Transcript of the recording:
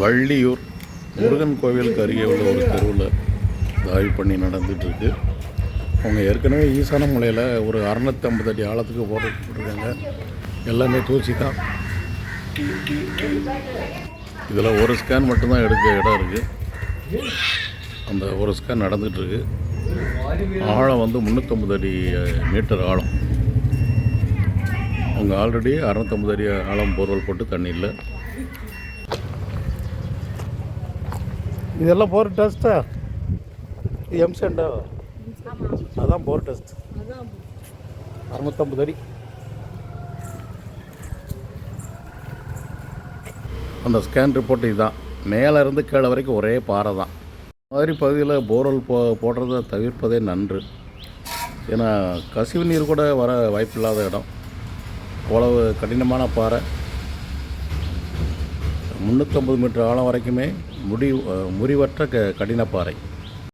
வள்ளியூர் முருகன் கோவிலுக்கு அருகே உள்ள ஒரு தெருவில் ஆய்வு பண்ணி நடந்துகிட்ருக்கு அவங்க ஏற்கனவே ஈசான மலையில் ஒரு அறநூற்றி ஐம்பது அடி ஆழத்துக்கு போட்டுருக்காங்க போட்டிருக்காங்க. எல்லாமே தூசி தான் இதில் ஒரு ஸ்கேன் மட்டும்தான் எடுக்க இடம் இருக்குது அந்த ஒரு ஸ்கேன் நடந்துகிட்ருக்கு ஆழம் வந்து முந்நூற்றம்பது அடி மீட்டர் ஆழம். அவங்க ஆல்ரெடி அறநூற்றம்பது அடி ஆழம் போர்வல் போட்டு தண்ணி இல்லை இதெல்லாம் போர் டெஸ்ட்டா எம்செண்டா அதான் போர் டெஸ்ட் அறுநூத்தம்பது அடி. அந்த ஸ்கேன் ரிப்போர்ட் இதுதான். மேலே இருந்து கீழே வரைக்கும் ஒரே பாறை தான். இந்த மாதிரி பகுதியில் போர்வெல் போ போடுறதை தவிர்ப்பதே நன்று. ஏன்னா கசிவு நீர் கூட வர வாய்ப்பில்லாத இடம். அவ்வளவு கடினமான பாறை. முந்நூற்றம்பது மீட்டர் ஆழம் வரைக்குமே முடி முறிவற்ற க கடினப்பாறை.